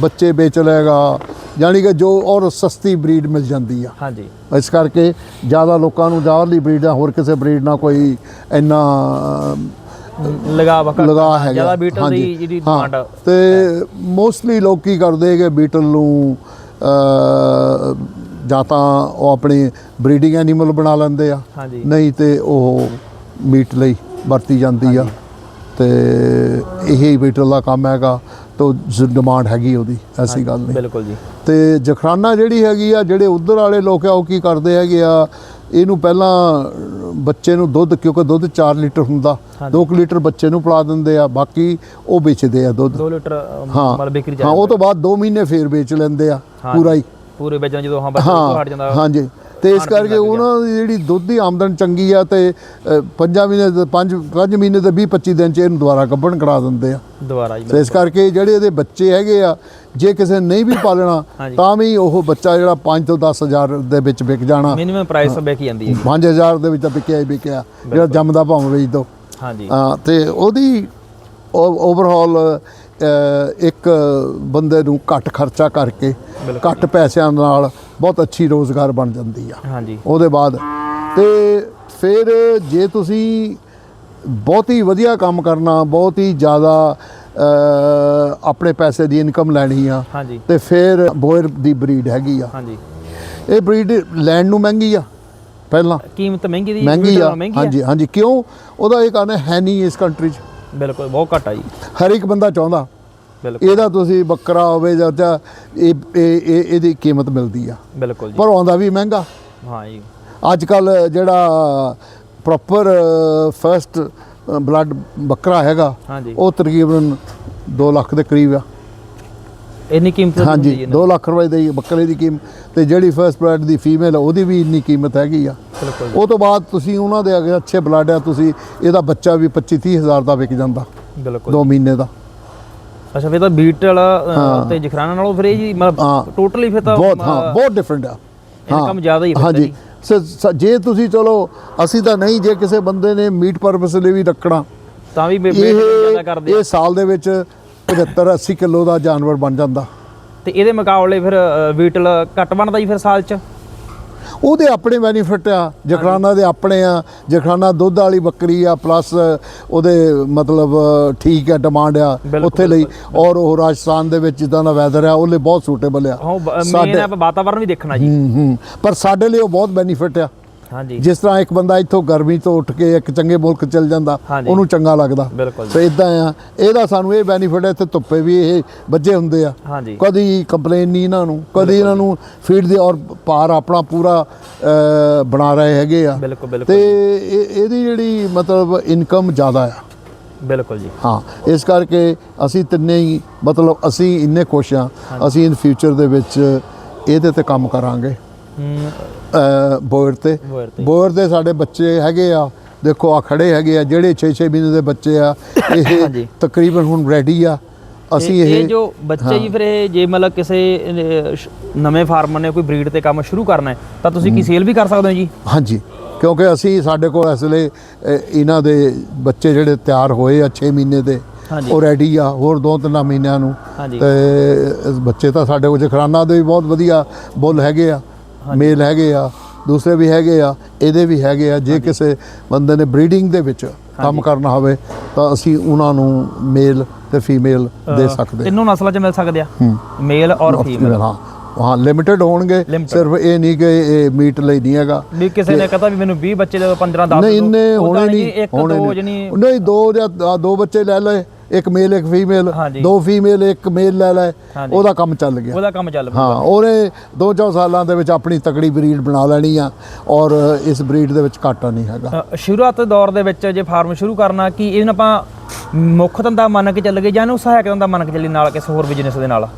ਬੱਚੇ ਵੇਚ ਲਏਗਾ। ਯਾਨੀ ਕਿ ਜੋ ਔਰ ਸਸਤੀ ਬਰੀਡ ਮਿਲ ਜਾਂਦੀ ਆ। ਹਾਂਜੀ। ਇਸ ਕਰਕੇ ਜ਼ਿਆਦਾ ਲੋਕਾਂ ਨੂੰ ਜ਼ਾਹਰਲੀ ਬਰੀਡ ਆ ਹੋਰ ਕਿਸੇ ਬਰੀਡ ਨਾਲ ਕੋਈ ਇੰਨਾ ਲਗਾ ਵਕਾ ਲਗਾ ਹੈਗਾ। ਜ਼ਿਆਦਾ ਬੀਟਲ ਦੀ ਜਿਹੜੀ ਡਿਮਾਂਡ ਤੇ ਮੋਸਟਲੀ ਲੋਕ ਕੀ ਕਰਦੇ ਕਿ ਬੀਟਲ ਨੂੰ ਜਾਂ ਤਾਂ ਉਹ ਆਪਣੀ ਬਰੀਡਿੰਗ ਐਨੀਮਲ ਬਣਾ ਲੈਂਦੇ ਆ। ਨਹੀਂ ਤੇ ਉਹ ਮੀਟ ਲਈ। ਵਰਤੀ ਜਾਂਦੀ ਆ। ਤੇ ਇਹ ਬੀਟਲ ਦਾ ਕੰਮ ਹੈਗਾ ਤੋ ਡਿਮਾਂਡ ਹੈਗੀ ਉਹਦੀ ਐਸੀ ਗੱਲ ਨਹੀਂ। ਬਿਲਕੁਲ ਜੀ। ਤੇ ਜਖਰਾਨਾ ਜਿਹੜੀ ਹੈਗੀ ਆ ਜਿਹੜੇ ਉਧਰ ਵਾਲੇ ਲੋਕ ਆ ਉਹ ਕੀ ਕਰਦੇ ਹੈਗੇ ਆ ਇਹਨੂੰ ਪਹਿਲਾਂ ਬੱਚੇ ਨੂੰ ਦੁੱਧ ਕਿਉਂਕਿ ਦੁੱਧ 4 ਲੀਟਰ ਹੁੰਦਾ ਹਾਂਜੀ। 2 ਲੀਟਰ ਬੱਚੇ ਨੂੰ ਪਿਲਾ ਦਿੰਦੇ ਆ ਬਾਕੀ ਉਹ ਵੇਚਦੇ ਆ ਦੁੱਧ। 2 ਲੀਟਰ ਮਤਲਬ ਵਿਕਰੀ ਹਾਂ ਉਹ ਤੋਂ ਬਾਅਦ 2 ਮਹੀਨੇ ਫੇਰ ਵੇਚ ਲੈਂਦੇ ਆ। ਪੂਰਾ ਹੀ। ਪੂਰੇ ਵੇਚਣ ਜਦੋਂ ਹਾਂ ਬੱਚੇ ਹਟ ਜਾਂਦਾ। ਹਾਂਜੀ। ਤੇ ਇਸ ਕਰਕੇ। ਉਹਨਾਂ ਦੀ ਜਿਹੜੀ ਦੁੱਧ ਦੀ ਆਮਦਨ ਚੰਗੀ ਆ ਤੇ ਪੰਜਾਂ ਮਹੀਨੇ ਤੇ ਪੰਜ ਪੰਜ ਮਹੀਨੇ ਤੇ 20 25 ਦਿਨ ਚ ਇਹਨੂੰ ਦੁਬਾਰਾ ਗੱਭਣ ਕਰਾ ਦਿੰਦੇ ਆ। ਦੁਬਾਰਾ ਜੀ ਤੇ ਇਸ ਕਰਕੇ ਜਿਹੜੇ ਇਹਦੇ ਬੱਚੇ ਹੈਗੇ ਆ ਜੇ ਕਿਸੇ ਨਹੀਂ ਵੀ ਪਾਲਣਾ। ਤਾਂ ਵੀ ਉਹ ਬੱਚਾ ਜਿਹੜਾ 5 ਤੋਂ 10 ਹਜ਼ਾਰ ਦੇ ਵਿੱਚ ਵਿਕ ਜਾਣਾ। ਮਿਨੀਮਮ ਪ੍ਰਾਈਸ ਵਿਕੀ ਜਾਂਦੀ ਹੈ। 5000 ਦੇ ਵਿੱਚ ਤਾਂ ਵਿਕਿਆ ਹੀ ਵਿਕਿਆ ਜਿਹੜਾ ਜੰਮਦਾ ਭਾਵੇਂ ਵੇਚ ਦੋ। ਹਾਂਜੀ। ਹਾਂ ਤੇ ਉਹਦੀ ਓਵਰਆਲ ਇੱਕ ਬੰਦੇ ਨੂੰ ਘੱਟ ਖਰਚਾ ਕਰਕੇ। ਘੱਟ ਪੈਸਿਆਂ ਨਾਲ ਬਹੁਤ ਅੱਛੀ ਰੋਜ਼ਗਾਰ ਬਣ ਜਾਂਦੀ ਆ। ਹਾਂਜੀ। ਉਹਦੇ ਬਾਅਦ ਤੇ ਫਿਰ ਜੇ ਤੁਸੀਂ ਬਹੁਤ ਹੀ ਵਧੀਆ ਕੰਮ ਕਰਨਾ ਬਹੁਤ ਹੀ ਜ਼ਿਆਦਾ ਆਪਣੇ ਪੈਸੇ ਦੀ ਇਨਕਮ ਲੈਣੀ ਆ ਤੇ ਫਿਰ ਬੋਇਰ ਦੀ ਬਰੀਡ ਹੈਗੀ ਆ। ਹਾਂਜੀ। ਇਹ ਬਰੀਡ ਲੈਣ ਨੂੰ ਮਹਿੰਗੀ ਆ ਪਹਿਲਾਂ। ਕੀਮਤ ਮਹਿੰਗੀ ਦੀ ਮਹਿੰਗੀ ਆ। ਹਾਂਜੀ ਹਾਂਜੀ। ਕਿਉਂ? ਉਹਦਾ ਇਹ ਕਾਰਨ ਹੈ ਨਹੀਂ ਇਸ ਕੰਟਰੀ 'ਚ। ਬਿਲਕੁਲ ਬਹੁਤ ਘੱਟ ਆ ਜੀ। ਹਰ ਇੱਕ ਬੰਦਾ ਚਾਹੁੰਦਾ ਬਿਲਕੁਲ। ਇਹਦਾ ਤੁਸੀਂ ਬੱਕਰਾ ਹੋਵੇ ਜਾਂ ਇਹ ਇਹ ਇਹ- ਇਹਦੀ ਕੀਮਤ ਮਿਲਦੀ ਆ। ਬਿਲਕੁਲ ਜੀ। ਪਰ ਆਉਂਦਾ ਵੀ ਮਹਿੰਗਾ। ਹਾਂ ਜੀ। ਅੱਜ ਕੱਲ ਜਿਹੜਾ ਪ੍ਰੋਪਰ ਫਰਸਟ ਬਲੱਡ ਬੱਕਰਾ ਹੈਗਾ ਹਾਂਜੀ ਉਹ ਤਕਰੀਬਨ 2 ਲੱਖ ਦੇ ਕਰੀਬ ਆ। ਇੰਨੀ ਕੀਮਤ ਦੀ ਹੁੰਦੀ ਹਾਂਜੀ ਹੈ 2 ਲੱਖ ਰੁਪਏ ਦੀ ਬੱਕਰੇ ਦੀ ਕੀਮਤ ਤੇ ਜਿਹੜੀ ਫਰਸਟ ਬਲੱਡ ਦੀ ਫੀਮੇਲ ਉਹਦੀ ਵੀ ਇੰਨੀ ਕੀਮਤ ਹੈਗੀ ਆ। ਬਿਲਕੁਲ ਉਹ ਤੋਂ ਬਾਅਦ ਤੁਸੀਂ ਉਹਨਾਂ ਦੇ ਅਗੇ ਅੱਛੇ ਬਲੱਡ ਆ ਤੁਸੀਂ ਇਹਦਾ ਬੱਚਾ ਵੀ 25 30 ਹਜ਼ਾਰ ਦਾ ਵਿਕ ਜਾਂਦਾ। ਬਿਲਕੁਲ 2 ਮਹੀਨੇ ਦਾ। ਅੱਛਾ ਫਿਰ ਤਾਂ ਬੀਟਲ ਅ, ਤੇ ਜਖਰਾਨਾ ਨਾਲੋਂ ਫਿਰ ਇਹ ਜੀ। ਮਤਲਬ ਟੋਟਲੀ ਫਿਰ ਤਾਂ ਬਹੁਤ ਹਾਂ ਬਹੁਤ ਡਿਫਰੈਂਟ ਆ। ਇਨਕਮ ਜ਼ਿਆਦਾ ਹੀ ਹਾਂਜੀ। ਜੀ। ਤੁਸੀਂ ਚਲੋ ਅਸੀਂ ਤਾਂ ਨਹੀਂ ਜੇ ਕਿਸੇ ਬੰਦੇ ਨੇ ਮੀਟ ਪਰਪਸ ਲਈ ਵੀ ਰੱਖਣਾ ਤਾਂ ਵੀ ਬੇਟ ਜ਼ਿਆਦਾ ਕਰਦੇ। ਇਹ ਸਾਲ ਦੇ ਵਿੱਚ 75 80 ਕਿਲੋ ਦਾ ਜਾਨਵਰ ਬਣ ਜਾਂਦਾ। ਤੇ ਇਹਦੇ ਮੁਕਾਬਲੇ ਫਿਰ ਅ, ਬੀਟਲ ਘੱਟ ਬਣਦਾ ਜੀ ਫਿਰ ਸਾਲ ਚ? ਉਹਦੇ ਆਪਣੇ ਬੈਨੀਫਿਟ ਆ ਜਖਰਾਨਾ ਦੇ ਆਪਣੇ ਆ ਜਖਰਾਨਾ ਦੁੱਧ ਵਾਲੀ ਬੱਕਰੀ ਆ ਪਲੱਸ ਉਹਦੇ ਮਤਲਬ ਠੀਕ ਹੈ ਡਿਮਾਂਡ ਆ ਉੱਥੇ ਲਈ। ਔਰ ਉਹ ਰਾਜਸਥਾਨ ਦੇ ਵਿੱਚ ਜਿੱਦਾਂ ਦਾ ਵੈਦਰ ਆ ਉਹਲੇ ਬਹੁਤ ਸੂਟੇਬਲ ਆ। ਸਾਡੇ- ਆ ਵਾਤਾਵਰਨ ਵੀ ਦੇਖਣਾ ਜੀ। ਹੂੰ ਹੂੰ। ਪਰ ਸਾਡੇ ਲਈ ਉਹ ਬਹੁਤ ਬੈਨੀਫਿਟ ਆ। ਜਿਸ ਤਰ੍ਹਾਂ ਇੱਕ ਬੰਦਾ ਇੱਥੋਂ ਗਰਮੀ ਤੋਂ ਉੱਠ ਕੇ ਇੱਕ ਚੰਗੇ ਮੁਲਕ ਚਲ ਜਾਂਦਾ ਹਾਂਜੀ। ਉਹਨੂੰ ਚੰਗਾ ਲੱਗਦਾ। ਤੇ ਇਦਾਂ ਆ। ਇਹਦਾ ਸਾਨੂੰ ਇਹ ਬੈਨੀਫਿਟ ਹੈ ਇੱਥੇ ਧੁੱਪੇ ਵੀ ਇਹ ਵੱਜੇ ਹੁੰਦੇ ਆ। ਹਾਂਜੀ। ਕਦੀ ਕੰਪਲੇਨ ਨਹੀਂ ਇਹਨਾਂ ਨੂੰ ਕਦੀ ਇਹਨਾਂ ਨੂੰ ਫੀਡ ਦੇ ਔਰ ਭਾਰ ਆਪਣਾ ਪੂਰਾ ਬਣਾ ਰਹੇ ਹੈਗੇ ਆ। ਬਿਲਕੁਲ ਤੇ ਇਹਦੀ ਜਿਹੜੀ ਮਤਲਬ ਇਨਕਮ ਜ਼ਿਆਦਾ ਆ। ਬਿਲਕੁਲ ਜੀ। ਹਾਂ ਇਸ ਕਰਕੇ ਅਸੀਂ ਤਿੰਨੇ ਹੀ ਮਤਲਬ ਅਸੀਂ ਇੰਨੇ ਖੁਸ਼ ਆ ਅਸੀਂ ਇਨ ਫਿਊਚਰ ਦੇ ਵਿੱਚ ਇਹਦੇ ਤੇ ਕੰਮ ਕਰਾਂਗੇ। ਤੇ। ਬੋਇਰ ਤੇ। ਬੋਰ ਦੇ ਸਾਡੇ ਬੱਚੇ ਹੈਗੇ ਆ। ਦੇਖੋ ਆ ਖੜੇ ਹੈਗੇ ਆ ਜਿਹੜੇ 6-6 ਮਹੀਨੇ ਦੇ ਬੱਚੇ ਆ ਇਹ। (coughs) ਤਕਰੀਬਨ ਹੁਣ ਰੈਡੀ ਆ। ਅਸੀਂ ਇਹ ਜੋ ਬੱਚੇ ਜੀ ਫਿਰ ਇਹ ਜੇ ਮਤਲਬ ਕਿਸੇ ਨਵੇਂ ਫਾਰਮਰ ਨੇ ਕੋਈ ਬਰੀਡ ਤੇ ਕੰਮ ਸ਼ੁਰੂ ਕਰਨਾ ਹੈ ਤਾਂ ਤੁਸੀਂ ਕੀ ਸੇਲ ਵੀ ਕਰ ਸਕਦੇ ਹੋ ਜੀ? ਹਾਂਜੀ। ਕਿਉਂਕਿ ਅਸੀਂ ਸਾਡੇ ਕੋਲ ਇਸ ਵੇਲੇ ਇਹਨਾਂ ਦੇ ਬੱਚੇ ਜਿਹੜੇ ਤਿਆਰ ਹੋਏ ਆ 6 ਮਹੀਨੇ ਦੇ। ਉਹ ਰੈਡੀ ਆ ਹੋਰ ਦੋ ਤਿੰਨ ਮਹੀਨਿਆਂ ਨੂੰ। ਤੇ ਬੱਚੇ ਤਾਂ ਸਾਡੇ ਕੋਲ ਜਖਰਾਨਾ ਦੇ ਵੀ ਬਹੁਤ ਵਧੀਆ ਬੁੱਲ ਹੈਗੇ ਆ। ਮੇਲ ਹੈਗੇ ਆ ਦੂਸਰੇ ਵੀ ਹੈਗੇ ਆ ਇਹਦੇ ਵੀ ਹੈਗੇ ਆ ਜੇ ਕਿਸੇ ਬੰਦੇ ਨੇ ਬਰੀਡਿੰਗ ਦੇ ਵਿੱਚ ਕੰਮ ਕਰਨਾ ਹੋਵੇ ਤਾਂ ਅਸੀਂ ਉਹਨਾਂ ਨੂੰ ਮੇਲ ਤੇ ਫੀਮੇਲ ਦੇ ਸਕਦੇ ਤਿੰਨੋਂ ਨਸਲਾਂ 'ਚ ਮਿਲ ਸਕਦੇ ਆ? ਮੇਲ ਔਰ ਫੀਮੇਲ ਹਾਂ। ਹਾਂ ਲਿਮਿਟਡ ਹੋਣਗੇ। ਸਿਰਫ ਇਹ ਨਹੀਂ ਕਿ ਇਹ ਮੀਟ ਲਈ ਨਹੀਂ ਹੈਗਾ। ਵੀ ਕਿਸੇ ਨੇ ਕਹਤਾ ਵੀ ਮੈਨੂੰ 20 ਬੱਚੇ ਦੇ 15 10 ਨਹੀਂ ਇੰਨੇ ਹੋਣੇ ਨਹੀਂ ਇੱਕ ਹੋਣੇ ਦੋ ਨਹੀਂ। ਜਣੀ ਨਹੀਂ ਦੋ ਜਾਂ ਦੋ ਬੱਚੇ ਲੈ ਲਏ। ਇੱਕ ਮੇਲ ਇੱਕ ਫੀਮੇਲ। ਦੋ ਫੀਮੇਲ ਇੱਕ ਮੇਲ ਲੈ ਹਾਂਜੀ। ਉਹਦਾ ਕੰਮ ਚੱਲ ਗਿਆ। ਉਹਦਾ ਕੰਮ ਚੱਲ ਪਊ ਹਾਂ ਉਹਨੇ ਦੋ ਚਾਰ ਸਾਲਾਂ ਦੇ ਵਿੱਚ ਆਪਣੀ ਤਕੜੀ ਬਰੀਡ ਬਣਾ ਲੈਣੀ ਆ ਔਰ ਇਸ ਬਰੀਡ ਦੇ ਵਿੱਚ ਘਾਟਾ ਨਹੀਂ ਹੈਗਾ। ਸ਼ੁਰੂਆਤ ਦੌਰ ਦੇ ਵਿੱਚ ਜੇ ਫਾਰਮ ਸ਼ੁਰੂ ਕਰਨਾ ਕੀ ਇਹਨੂੰ ਆਪਾਂ ਮੁੱਖ ਧੰਦਾ ਮੰਨ ਕੇ ਚੱਲ ਗਏ ਜਾਂ ਇਹਨੂੰ ਸਹਾਇਕ ਧੰਦਾ ਮੰਨ ਕੇ ਚੱਲੀ ਨਾਲ ਕਿਸੇ ਹੋਰ ਬਿਜ਼ਨਸ ਦੇ ਨਾਲ?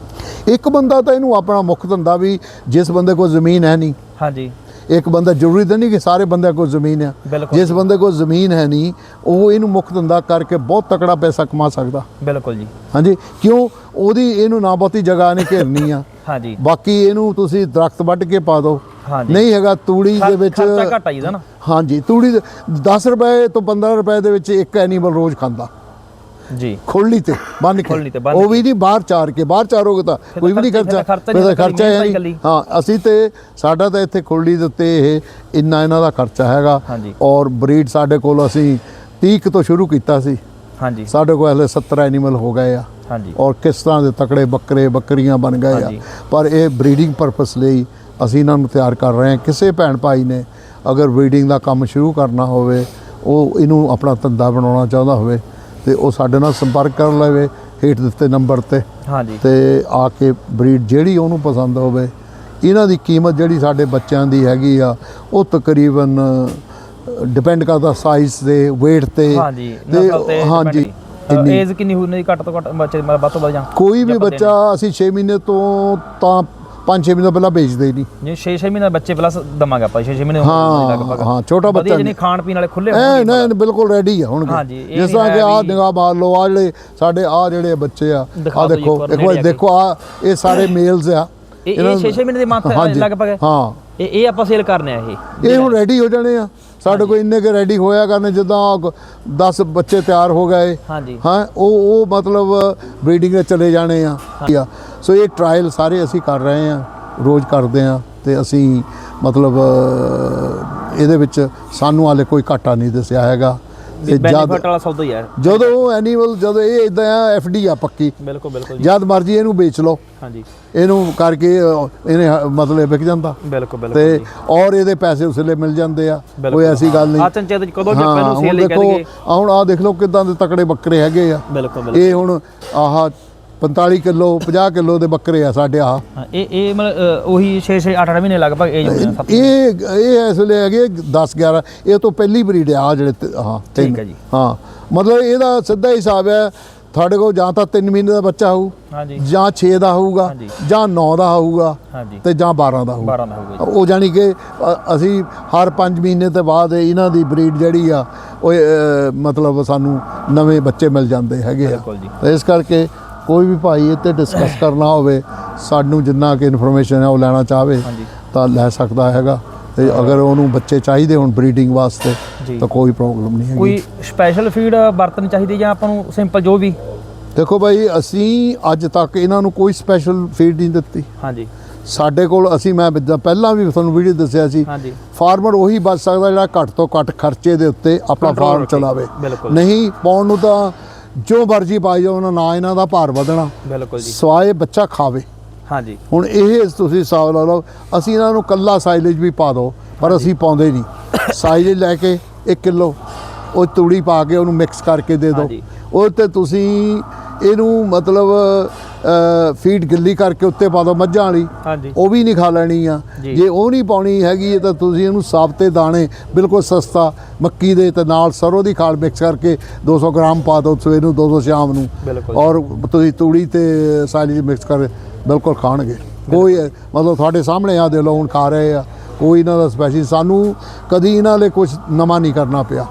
ਇੱਕ ਬੰਦਾ ਤਾਂ ਇਹਨੂੰ ਆਪਣਾ ਮੁੱਖ ਧੰਦਾ ਵੀ ਜਿਸ ਬੰਦੇ ਕੋਲ ਜ਼ਮੀਨ ਹੈ ਨਹੀਂ ਹਾਂਜੀ। ਇੱਕ ਬੰਦਾ ਜ਼ਰੂਰੀ ਤਾਂ ਨਹੀਂ ਕਿ ਸਾਰੇ ਬੰਦਿਆਂ ਕੋਲ ਜ਼ਮੀਨ ਬਿਲਕੁਲ। ਜਿਸ ਬੰਦੇ ਕੋਲ ਜ਼ਮੀਨ ਹੈ ਨਹੀਂ ਉਹ ਇਹਨੂੰ ਮੁੱਖ ਧੰਦਾ ਕਰਕੇ ਬਹੁਤ ਤਕੜਾ ਪੈਸਾ ਕਮਾ ਸਕਦਾ। ਬਿਲਕੁਲ ਜੀ। ਹਾਂਜੀ? ਕਿਉਂ? ਉਹਦੀ ਇਹਨੂੰ ਨਾ ਬਹੁਤੀ ਜਗ੍ਹਾ ਨੇ ਘੇਰਨੀ ਆ। ਹਾਂਜੀ। ਬਾਕੀ ਇਹਨੂੰ ਤੁਸੀਂ ਦਰਖਤ ਵੱਢ ਕੇ ਪਾ ਦਿਓ। ਨਹੀਂ ਹੈਗਾ ਤੂੜੀ ਦੇ ਵਿੱਚ ਖਰਚਾ ਘੱਟ ਆ ਜੀ ਇਹਦਾ ਨਾ। ਹਾਂਜੀ ਤੂੜੀ 10 ਰੁਪਏ ਤੋਂ 15 ਰੁਪਏ ਦੇ ਵਿੱਚ ਇੱਕ ਐਨੀਮਲ ਰੋਜ਼ ਖਾਂਦਾ। ਜੀ। ਖੋਲ੍ਹੀ ਤੇ ਬੰਨ ਕੇ। ਉਹ ਵੀ ਨਹੀਂ ਬਾਹਰ ਚਾਰ ਕੇ ਬਾਹਰ ਚਾਰੋਗੇ ਤਾਂ ਕੋਈ ਵੀ ਨਹੀਂ ਖਰਚਾ ਖਰਚਾ ਫਿਰ ਖਰਚਾ ਹੈ ਹਾਂ ਅਸੀਂ ਤੇ ਸਾਡਾ ਤਾਂ ਇੱਥੇ ਖੋਲ੍ਹੀ ਦੇ ਉੱਤੇ ਇਹ ਇੰਨਾ ਇਹਨਾਂ ਦਾ ਖਰਚਾ ਹੈਗਾ। ਔਰ ਬਰੀਡ ਸਾਡੇ ਕੋਲ ਅਸੀਂ 30 ਕੁ ਤੋਂ ਸ਼ੁਰੂ ਕੀਤਾ ਸੀ। ਹਾਂਜੀ। ਸਾਡੇ ਕੋਲ ਹਲੇ 70 ਐਨੀਮਲ ਹੋ ਗਏ ਆ। ਹਾਂਜੀ। ਔਰ ਕਿਸ ਤਰ੍ਹਾਂ ਦੇ ਤਕੜੇ ਬੱਕਰੇ ਬੱਕਰੀਆਂ ਬਣ ਗਏ ਆ। ਪਰ ਇਹ ਬਰੀਡਿੰਗ ਪਰਪਸ ਲਈ ਅਸੀਂ ਇਹਨਾਂ ਨੂੰ ਤਿਆਰ ਕਰ ਰਹੇ ਹਾਂ। ਕਿਸੇ ਭੈਣ ਭਾਈ ਨੇ ਅਗਰ ਬਰੀਡਿੰਗ ਦਾ ਕੰਮ ਸ਼ੁਰੂ ਕਰਨਾ ਹੋਵੇ ਉਹ ਇਹਨੂੰ ਆਪਣਾ ਧੰਦਾ ਬਣਾਉਣਾ ਚਾਹੁੰਦਾ ਹੋਵੇ ਤੇ ਉਹ ਸਾਡੇ ਨਾਲ ਸੰਪਰਕ ਕਰ ਲਵੇ ਹੇਠ ਦਿੱਤੇ ਨੰਬਰ ਤੇ। ਹਾਂਜੀ। ਤੇ ਆ ਕੇ ਬਰੀਡ ਜਿਹੜੀ ਉਹਨੂੰ ਪਸੰਦ ਹੋਵੇ ਇਹਨਾਂ ਦੀ ਕੀਮਤ ਜਿਹੜੀ ਸਾਡੇ ਬੱਚਿਆਂ ਦੀ ਹੈਗੀ ਆ ਉਹ ਤਕਰੀਬਨ ਡਿਪੈਂਡ ਕਰਦਾ ਸਾਈਜ਼ ਤੇ weight ਤੇ। ਹਾਂਜੀ ਤੇ ਹਾਂਜੀ ਏਜ ਕਿੰਨੀ ਹੋਣੀ ਘੱਟ ਤੋਂ ਘੱਟ ਬੱਚੇ ਵੱਧ ਤੋਂ ਵੱਧ ਜਾਂ ਕੋਈ ਵੀ ਬੱਚਾ ਅਸੀਂ 6 ਮਹੀਨੇ ਤੋਂ ਤਾਂ 5-6 ਮਹੀਨੇ ਪਹਿਲਾਂ ਵੇਚਦੇ ਹੀ ਨਹੀਂ। ਜੇ 6-6 ਮਹੀਨੇ ਦਾ ਬੱਚੇ ਪਲੱਸ ਦਵਾਂਗੇ ਆਪਾਂ 6-6 ਮਹੀਨੇ ਉਮਰ ਦੇ ਹਾਂ ਲਗਭਗ ਹਾਂ ਛੋਟਾ ਬੱਚਾ ਵਧੀਆ ਜਿਹਨੇ ਨਹੀਂ। ਖਾਣ ਪੀਣ ਵਾਲੇ ਖੁੱਲੇ ਐ ਨਾ ਬਿਲਕੁਲ ਰੈਡੀ ਆ ਹੁਣ। ਹਾਂਜੀ, ਇਹ ਜਿਸ ਨਹੀਂ ਤਰ੍ਹਾਂ ਕਿ ਆ ਵੀ- ਨਿਗਾਹ ਮਾਰ ਲਓ ਆ ਜਿਹੜੇ ਸਾਡੇ ਆ ਜਿਹੜੇ ਬੱਚੇ ਆ ਦਿਖਾ ਆ ਦਿਓ ਜੀ ਦੇਖੋ ਇੱਕ ਵਾਰ ਇੱਕ ਵਾਰ ਨੇੜੇ ਆ ਕੇ। ਦੇਖੋ ਆ ਇਹ ਸਾਰੇ ਮੇਲਸ ਆ। ਇਹ ਇਹ ਇਹਨਾਂ ਨੂੰ- 6-6 ਮਹੀਨੇ ਦੇ ਮੰਥ ਹਾਂਜੀ, ਲਗਭਗ। ਹਾਂ। ਇਹ ਇਹ ਆਪਾਂ ਸੇਲ ਕਰਨੇ ਆ ਇਹ। ਇਹ ਹੁਣ ਰੈਡੀ ਹੋ ਜਾਣੇ ਆ। ਸਾਡੇ ਕੋਲ ਇੰਨੇ ਕੇ ਰੈਡੀ ਹੋਇਆ ਕਰਨੇ ਜਿੱਦਾਂ 10 ਬੱਚੇ ਤਿਆਰ ਹੋ ਗਏ। ਹਾਂਜੀ ਹਾਂ ਉਹ ਉਹ ਮਤਲਬ ਬਰੀਡਿੰਗ ਦੇ ਚਲੇ ਜਾਣੇ ਆ। ਆ। ਸੋ ਇਹ ਟ੍ਰਾਇਲ ਸਾਰੇ ਅਸੀਂ ਕਰ ਰਹੇ ਆ ਰੋਜ਼ ਕਰਦੇ ਆ ਤੇ ਅਸੀਂ ਮਤਲਬ ਇਹਦੇ ਵਿੱਚ ਸਾਨੂੰ ਹਾਲੇ ਕੋਈ ਘਾਟਾ ਨਹੀਂ ਦੱਸਿਆ ਹੈਗਾ। ਤੇ ਜਦ ਵਾਲਾ ਸੌਦਾ ਹੀ ਹੈ। ਜਦੋਂ ਐਨੀਮਲ ਜਦੋਂ ਇਹ ਇਦਾਂ ਆ ਐਫਡੀ ਆ ਪੱਕੀ। ਬਿਲਕੁਲ ਬਿਲਕੁਲ ਜਦ ਮਰਜ਼ੀ ਇਹਨੂੰ ਵੇਚ ਲਓ। ਹਾਂਜੀ। ਇਹਨੂੰ ਕਰਕੇ ਇਹਨੇ ਹ- ਮਤਲਬ ਵਿਕ ਜਾਂਦਾ। ਬਿਲਕੁਲ ਬਿਲਕੁਲ ਤੇ ਔਰ ਇਹਦੇ ਪੈਸੇ ਉਸਲੇ ਮਿਲ ਜਾਂਦੇ ਆ। ਕੋਈ। ਐਸੀ ਗੱਲ ਨਹੀਂ। ਆ ਚੰਚੇ ਕਦੋਂ ਹਾਂ, ਇਹਨੂੰ ਹੁਣ ਸੇਲ ਆਹ ਹੁਣ ਆ ਦੇਖ ਲਓ ਕਿਦਾਂ ਦੇ ਤਕੜੇ ਬੱਕਰੇ ਹੈਗੇ ਆ। ਬਿਲਕੁਲ ਬਿਲਕੁਲ। ਇਹ ਹੁਣ ਆਹ 45 ਕਿਲੋ 50 ਕਿਲੋ ਦੇ ਬੱਕਰੇ ਆ ਸਾਡੇ ਆ ਹਾਂ, ਇਹ ਇਹ ਮਤਲਬ ਅ, ਉਹੀ 6 6 8 8 ਮਹੀਨੇ ਲਗਭਗ ਏਜ ਹੋਣੀ ਸੱਤ ਇਹ ਇਹ ਇਸ ਵੇਲੇ ਹੈਗੇ 10 11 ਇਹ ਤੋਂ ਪਹਿਲੀ ਬਰੀਡ ਆ ਆਹ ਜਿਹੜੇ ਤੇ- ਹਾਂ ਤਿੰਨ। ਠੀਕ ਹੈ ਜੀ। ਹਾਂ ਮਤਲਬ ਇਹਦਾ ਸਿੱਧਾ ਹਿਸਾਬ ਹੈ ਤੁਹਾਡੇ ਕੋਲ ਜਾਂ ਤਾਂ 3 ਮਹੀਨੇ ਦਾ ਬੱਚਾ ਹੋਊ ਹਾਂਜੀ। ਜਾਂ 6 ਦਾ ਹੋਊਗਾ ਹਾਂਜੀ। ਜਾਂ 9 ਦਾ ਹੋਊਗਾ ਹਾਂਜੀ। ਤੇ ਜਾਂ 12 ਦਾ ਹੋਊਗਾ। 12 ਦਾ ਹੋਊਗਾ ਉਹ ਜਾਨੀ ਕਿ ਅ- ਅਸੀਂ ਹਰ 5 ਮਹੀਨੇ ਤੋਂ ਬਾਅਦ ਇਹਨਾਂ ਦੀ ਬਰੀਡ ਜਿਹੜੀ ਆ ਉਹ ਅ, ਮਤਲਬ ਸਾਨੂੰ ਨਵੇਂ ਬੱਚੇ ਮਿਲ ਜਾਂਦੇ ਹੈਗੇ ਆ। ਬਿਲਕੁਲ ਜੀ। ਤੇ ਇਸ ਕਰਕੇ ਕੋਈ ਵੀ ਭਾਈ ਤੇ ਡਿਸਕਸ (coughs) ਕਰਨਾ ਹੋਵੇ ਸਾਨੂੰ ਜਿੰਨਾ ਕਿ ਇਨਫੋਰਮੇਸ਼ਨ ਹੈ ਉਹ ਲੈਣਾ ਚਾਹਵੇ ਤਾਂ ਲੈ ਸਕਦਾ ਹੈਗਾ। ਤੇ ਅਗਰ ਉਹਨੂੰ ਬੱਚੇ ਚਾਹੀਦੇ ਹੋਣ ਬਰੀਡਿੰਗ ਵਾਸਤੇ। ਤਾਂ ਕੋਈ ਪ੍ਰੋਬਲਮ ਨਹੀਂ ਹੈਗੀ। ਕੋਈ ਸਪੈਸ਼ਲ ਫੀਡ ਵਰਤਣੀ ਚਾਹੀਦੀ ਜਾਂ ਆਪਾਂ ਨੂੰ ਸਿੰਪਲ ਜੋ ਵੀ? ਦੇਖੋ ਭਾਈ ਅਸੀਂ ਅੱਜ ਤੱਕ ਇਹਨਾਂ ਨੂੰ ਕੋਈ ਸਪੈਸ਼ਲ ਫੀਡ ਨਹੀਂ ਦਿੱਤੀ। ਹਾਂਜੀ। ਸਾਡੇ ਕੋਲ ਅਸੀਂ ਮੈਂ ਪਹਿਲਾਂ ਵੀ ਤੁਹਾਨੂੰ ਵੀਡੀਓ ਦੱਸਿਆ ਸੀ ਫਾਰਮਰ ਉਹੀ ਬਚ ਸਕਦਾ ਜਿਹੜਾ ਘੱਟ ਤੋਂ ਘੱਟ ਖਰਚੇ ਦੇ ਉੱਤੇ ਆਪਣਾ ਫਾਰਮ। ਚਲਾਵੇ। ਨਹੀਂ ਪਾਉਣ ਨੂੰ ਤਾਂ ਜੋ ਮਰਜ਼ੀ ਪਾਈ ਜਾਓ ਉਹਨਾਂ ਨਾ ਇਹਨਾਂ ਦਾ ਭਾਰ ਵਧਣਾ। ਬਿਲਕੁਲ ਜੀ। ਸਵਾਏ ਬੱਚਾ ਖਾਵੇ। ਹਾਂਜੀ। ਹੁਣ ਇਹ ਤੁਸੀਂ ਹਿਸਾਬ ਲਾ ਲਓ ਅਸੀਂ ਇਹਨਾਂ ਨੂੰ ਕੱਲਾ ਸਾਈਲੇਜ ਵੀ ਪਾ ਦਿਓ ਪਰ ਅਸੀਂ ਪਾਉਂਦੇ ਨਹੀਂ। ਸਾਈਲੇਜ ਲੈ ਕੇ 1 ਕਿਲੋ ਉਹ ਤੂੜੀ ਪਾ ਕੇ ਉਹਨੂੰ ਮਿਕਸ ਕਰਕੇ ਦੇ ਦਿਓ। ਉਹ ਤੇ ਤੁਸੀਂ ਇਹਨੂੰ ਮਤਲਬ ਫੀਡ ਗਿੱਲੀ ਕਰਕੇ ਉੱਤੇ ਪਾ ਦਿਓ ਮੱਝਾਂ ਵਾਲੀ। ਹਾਂਜੀ। ਉਹ ਵੀ ਨਹੀਂ ਖਾ ਲੈਣੀ ਆ। ਜੀ। ਉਹ ਨਹੀਂ ਪਾਉਣੀ ਹੈਗੀ ਤਾਂ ਤੁਸੀਂ ਇਹਨੂੰ ਸਾਬਤੇ ਦਾਣੇ ਬਿਲਕੁਲ ਸਸਤਾ ਮੱਕੀ ਦੇ ਤੇ ਨਾਲ ਸਰੋਂ ਦੀ ਖਾਲ ਮਿਕਸ ਕਰਕੇ 200 ਗ੍ਰਾਮ ਪਾ ਦਿਓ ਸਵੇਰ ਨੂੰ 200 ਸ਼ਾਮ ਨੂੰ। ਔਰ ਤੁਸੀਂ ਤੂੜੀ ਤੇ ਸਾਲੀ ਮਿਕਸ ਕਰ ਬਿਲਕੁਲ ਖਾਣਗੇ। ਕੋਈ ਮਤਲਬ ਤੁਹਾਡੇ ਸਾਹਮਣੇ ਆ ਦੇ ਲਓ ਹੁਣ ਖਾ ਰਹੇ ਆ। ਕੋਈ ਇਹਨਾਂ ਦਾ ਸਪੈਸ਼ਲ ਸਾਨੂੰ ਕਦੀ ਇਹਨਾਂ ਲਈ ਕੁਝ ਨਵਾਂ ਨਹੀਂ ਕਰਨਾ ਪਿਆ।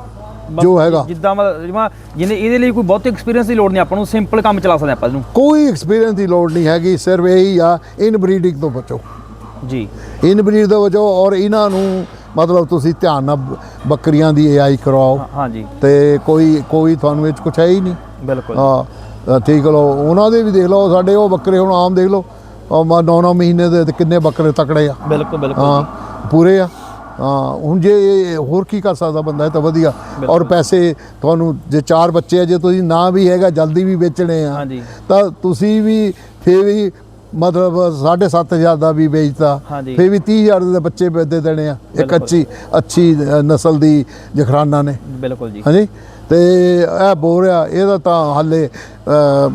ਜੋ ਹੈਗਾ। ਜਿੱਦਾਂ ਮਤਲਬ ਜਿਵੇਂ ਜਿਹਨੇ ਇਹਦੇ ਲਈ ਕੋਈ ਬਹੁਤੀ ਐਕਸਪੀਰੀਅੰਸ ਦੀ ਲੋੜ ਨਹੀਂ ਆਪਾਂ ਨੂੰ ਸਿੰਪਲ ਕੰਮ ਚਲਾ ਸਕਦੇ ਆਪਾਂ ਇਹਨੂੰ ਕੋਈ ਐਕਸਪੀਰੀਅੰਸ ਦੀ ਲੋੜ ਨਹੀਂ ਹੈਗੀ ਸਿਰਫ ਇਹੀ ਆ ਇਨ ਬਰੀਡਿੰਗ ਤੋਂ ਬਚੋ। ਜੀ। ਇਨ ਬਰੀਡ ਤੋਂ ਬਚੋ ਔਰ ਇਹਨਾਂ ਨੂੰ ਮਤਲਬ ਤੁਸੀਂ ਧਿਆਨ ਨਾਲ ਬੱਕਰੀਆਂ ਦੀ ਏਆਈ ਕਰਾਓ ਹਾਂਜੀ ਤੇ ਕੋਈ ਕੋਈ ਤੁਹਾਨੂੰ ਇਹ 'ਚ ਕੁਛ ਹੈ ਹੀ ਨਹੀਂ। ਬਿਲਕੁਲ। ਹਾਂ ਠੀਕ ਲਓ ਉਹਨਾਂ ਦੇ ਵੀ ਦੇਖ ਲਓ ਸਾਡੇ ਉਹ ਬੱਕਰੇ ਹੁਣ ਆਮ ਦੇਖ ਲਓ। 9-9 ਮਹੀਨੇ ਦੇ ਕਿੰਨੇ ਬੱਕਰੇ ਤਕੜੇ ਆ। ਬਿਲਕੁਲ ਬਿਲਕੁਲ ਹਾਂ ਪੂਰੇ ਆ। ਹਾਂ ਹੁਣ ਜੇ ਇਹ ਹੋਰ ਕੀ ਕਰ ਸਕਦਾ ਬੰਦਾ ਇਹ ਤਾਂ ਵਧੀਆ। ਔਰ ਪੈਸੇ ਤੁਹਾਨੂੰ ਜੇ ਚਾਰ ਬੱਚੇ ਆ ਜੇ ਤੁਸੀਂ ਨਾ ਵੀ ਹੈਗਾ ਜਲਦੀ ਵੀ ਵੇਚਣੇ ਆ ਤਾਂ ਤੁਸੀਂ ਵੀ ਫੇਰ ਵੀ ਮਤਲਬ 7500 ਦਾ ਵੀ ਵੇਚਤਾ। ਫੇਰ ਵੀ 30000 ਦੇ ਬੱਚੇ ਦੇ ਦੇਣੇ ਆ। ਇੱਕ। ਅੱਛੀ ਅੱਛੀ ਨਸਲ ਦੀ ਜਖਰਾਨਾ ਨੇ। ਬਿਲਕੁਲ ਜੀ। ਹਾਂਜੀ? ਤੇ ਇਹ ਬੋਲ ਰਿਹਾ ਇਹਦਾ ਤਾਂ ਹਾਲੇ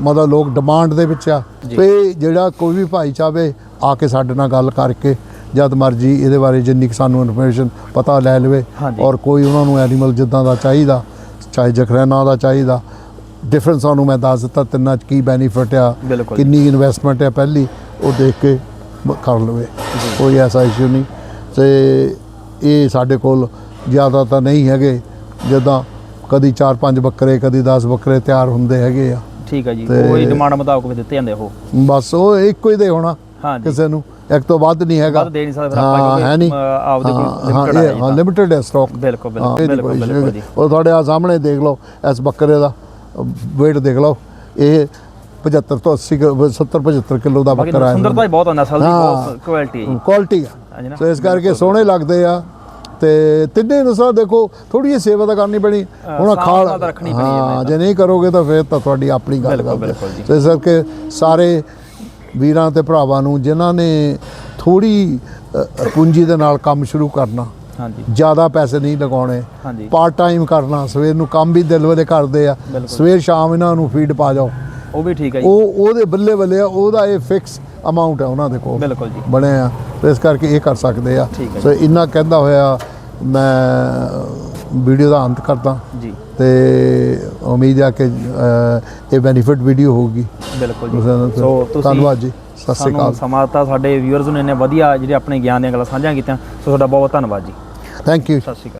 ਮਤਲਬ ਲੋਕ ਡਿਮਾਂਡ ਦੇ ਵਿੱਚ ਆ। ਤੇ ਜਿਹੜਾ ਕੋਈ ਵੀ ਭਾਈ ਚਾਵੇ ਆ ਕੇ ਸਾਡੇ ਨਾਲ ਗੱਲ ਕਰਕੇ ਜਦ ਮਰਜ਼ੀ ਇਹਦੇ ਬਾਰੇ ਜਿੰਨੀ ਸਾਨੂੰ ਇਨਫੋਰਮੇਸ਼ਨ ਪਤਾ ਲੈ ਲਵੇ। ਔਰ ਕੋਈ ਉਹਨਾਂ ਨੂੰ ਐਨੀਮਲ ਜਿੱਦਾਂ ਦਾ ਚਾਹੀਦਾ ਚਾਹੇ ਜਖਰਾਨਾ ਦਾ ਚਾਹੀਦਾ ਡਿਫਰੈਂਸ ਤੁਹਾਨੂੰ ਮੈਂ ਦੱਸ ਦਿੱਤਾ ਤਿੰਨਾਂ ਚ ਕੀ ਬੈਨੀਫਿਟ ਆ। ਕਿੰਨੀ ਇਨਵੈਸਟਮੈਂਟ ਹੈ ਪਹਿਲੀ ਉਹ ਦੇਖ ਕੇ ਕਰ ਲਵੇ। ਕੋਈ ਐਸਾ ਇਸ਼ੂ ਨਹੀਂ। ਤੇ ਇਹ ਸਾਡੇ ਕੋਲ ਜ਼ਿਆਦਾ ਤਾਂ ਨਹੀਂ ਹੈਗੇ ਜਿੱਦਾਂ ਕਦੀ 4-5 ਬੱਕਰੇ ਕਦੀ 10 ਬੱਕਰੇ ਤਿਆਰ ਹੁੰਦੇ ਹੈਗੇ ਆ। ਠੀਕ ਹੈ ਜੀ। ਉਹੀ ਡਿਮਾਂਡ ਮੁਤਾਬਕ ਵੀ ਦਿੱਤੇ ਜਾਂਦੇ ਉਹ। ਬਸ ਉਹ ਇੱਕੋ ਹੀ ਦੇ ਹੋਣਾ ਕਿਸੇ ਨੂੰ। ਇੱਕ ਤੋਂ ਵੱਧ ਨਹੀਂ ਹੈਗਾ। ਵੱਧ ਦੇ ਨਹੀਂ ਸਕਦੇ ਫਿਰ ਆਪਾਂ ਹਾਂ, ਨਹੀਂ। ਆਪਦੇ ਕੋਲ limited ਹਾਂ, ਹਾਂ। ਲਿਮਿਟਡ ਹੈ ਸਟਾਕ ਬਿਲਕੁਲ ਬਿਲਕੁਲ ਬਿਲਕੁਲ ਜੀ ਉਹ ਤੁਹਾਡੇ ਆ ਸਾਹਮਣੇ ਦੇਖ ਲਓ ਇਸ ਬੱਕਰੇ ਦਾ। weight ਦੇਖ ਲਓ ਇਹ 75 ਤੋਂ 80 70 75 ਕਿਲੋ ਦਾ ਬਾਕੀ ਬੱਕਰਾ ਹੈ। ਸੁੰਦਰਤਾ ਹੀ ਬਹੁਤ ਆ ਨਸਲ ਦੀ। ਬਹੁਤ ਕੁਆਲਿਟੀ ਹੈ ਕੁਆਲਿਟੀ ਆ। ਸੋ ਇਸ ਕਰਕੇ ਸੋਹਣੇ ਲੱਗਦੇ ਆ। ਤੇ ਤਿੰਨੇ ਨਸਲਾਂ ਦੇਖੋ ਥੋੜੀ ਜਿਹੀ ਸੇਵਾ ਤਾਂ ਕਰਨੀ ਪੈਣੀ। ਹੁਣ ਖਾਲ ਹੈ ਜੇ। ਨਹੀਂ ਕਰੋਗੇ ਤਾਂ ਫਿਰ ਤਾਂ ਤੁਹਾਡੀ ਆਪਣੀ ਗੱਲ ਕਰਦੇ। ਸੋ ਇਸ ਕਰਕੇ ਸਾਰੇ ਵੀਰਾਂ ਤੇ ਭਰਾਵਾਂ ਨੂੰ ਜਿਨ੍ਹਾਂ ਨੇ ਥੋੜੀ ਪੂੰਜੀ ਦੇ ਨਾਲ ਕੰਮ ਸ਼ੁਰੂ ਕਰਨਾ। ਹਾਂਜੀ। ਜ਼ਿਆਦਾ ਪੈਸੇ ਨਹੀਂ ਲਗਾਉਣੇ। ਹਾਂਜੀ। ਪਾਰਟ ਟਾਈਮ ਕਰਨਾ। ਸਵੇਰ ਨੂੰ ਕੰਮ ਵੀ ਦਿਲ ਵੇਲੇ ਕਰਦੇ ਆ। ਸਵੇਰ ਸ਼ਾਮ ਇਹਨਾਂ ਨੂੰ ਫੀਡ ਪਾ ਜਾਓ। ਉਹ ਵੀ ਠੀਕ ਹੈ ਜੀ। ਉਹ ਉਹਦੇ ਬੱਲੇ ਬੱਲੇ ਆ ਉਹਦਾ ਇਹ ਫਿਕਸ ਅਮਾਉਂਟ ਹੈ ਉਹਨਾਂ ਦੇ ਕੋਲ। ਬਿਲਕੁਲ ਜੀ। ਬਣੇ ਆ। ਤੇ ਇਸ ਕਰਕੇ ਇਹ ਕਰ ਸਕਦੇ ਆ। ਸੋ ਇੰਨਾ ਕਹਿੰਦਾ ਹੋਇਆ ਮੈਂ ਵੀਡੀਓ ਦਾ ਅੰਤ ਕਰਦਾ। ਤੇ ਉਮੀਦ ਆ ਕਿ ਇਹ ਬੈਨੀਫਿਟ ਵੀਡੀਓ ਹੋਊਗੀ। ਬਿਲਕੁਲ ਜੀ। ਸੋ ਤੁਸੀਂ ਧੰਨਵਾਦ ਜੀ। ਸਤਿ ਸ਼੍ਰੀ ਅਕਾਲ। ਸਮਾਂ ਦਿੱਤਾ ਸਾਡੇ ਵਿਊਅਰਸ ਨੇ ਇੰਨੇ ਵਧੀਆ ਜਿਹੜੇ ਆਪਣੇ ਗਿਆਨ ਦੀਆਂ ਗੱਲਾਂ ਸਾਂਝੀਆਂ ਕੀਤੀਆਂ। ਸੋ ਤੁਹਾਡਾ ਬਹੁਤ ਧੰਨਵਾਦ ਜੀ। ਥੈਂਕ ਯੂ ਸਤਿ ਸ਼੍ਰੀ ਅਕਾਲ।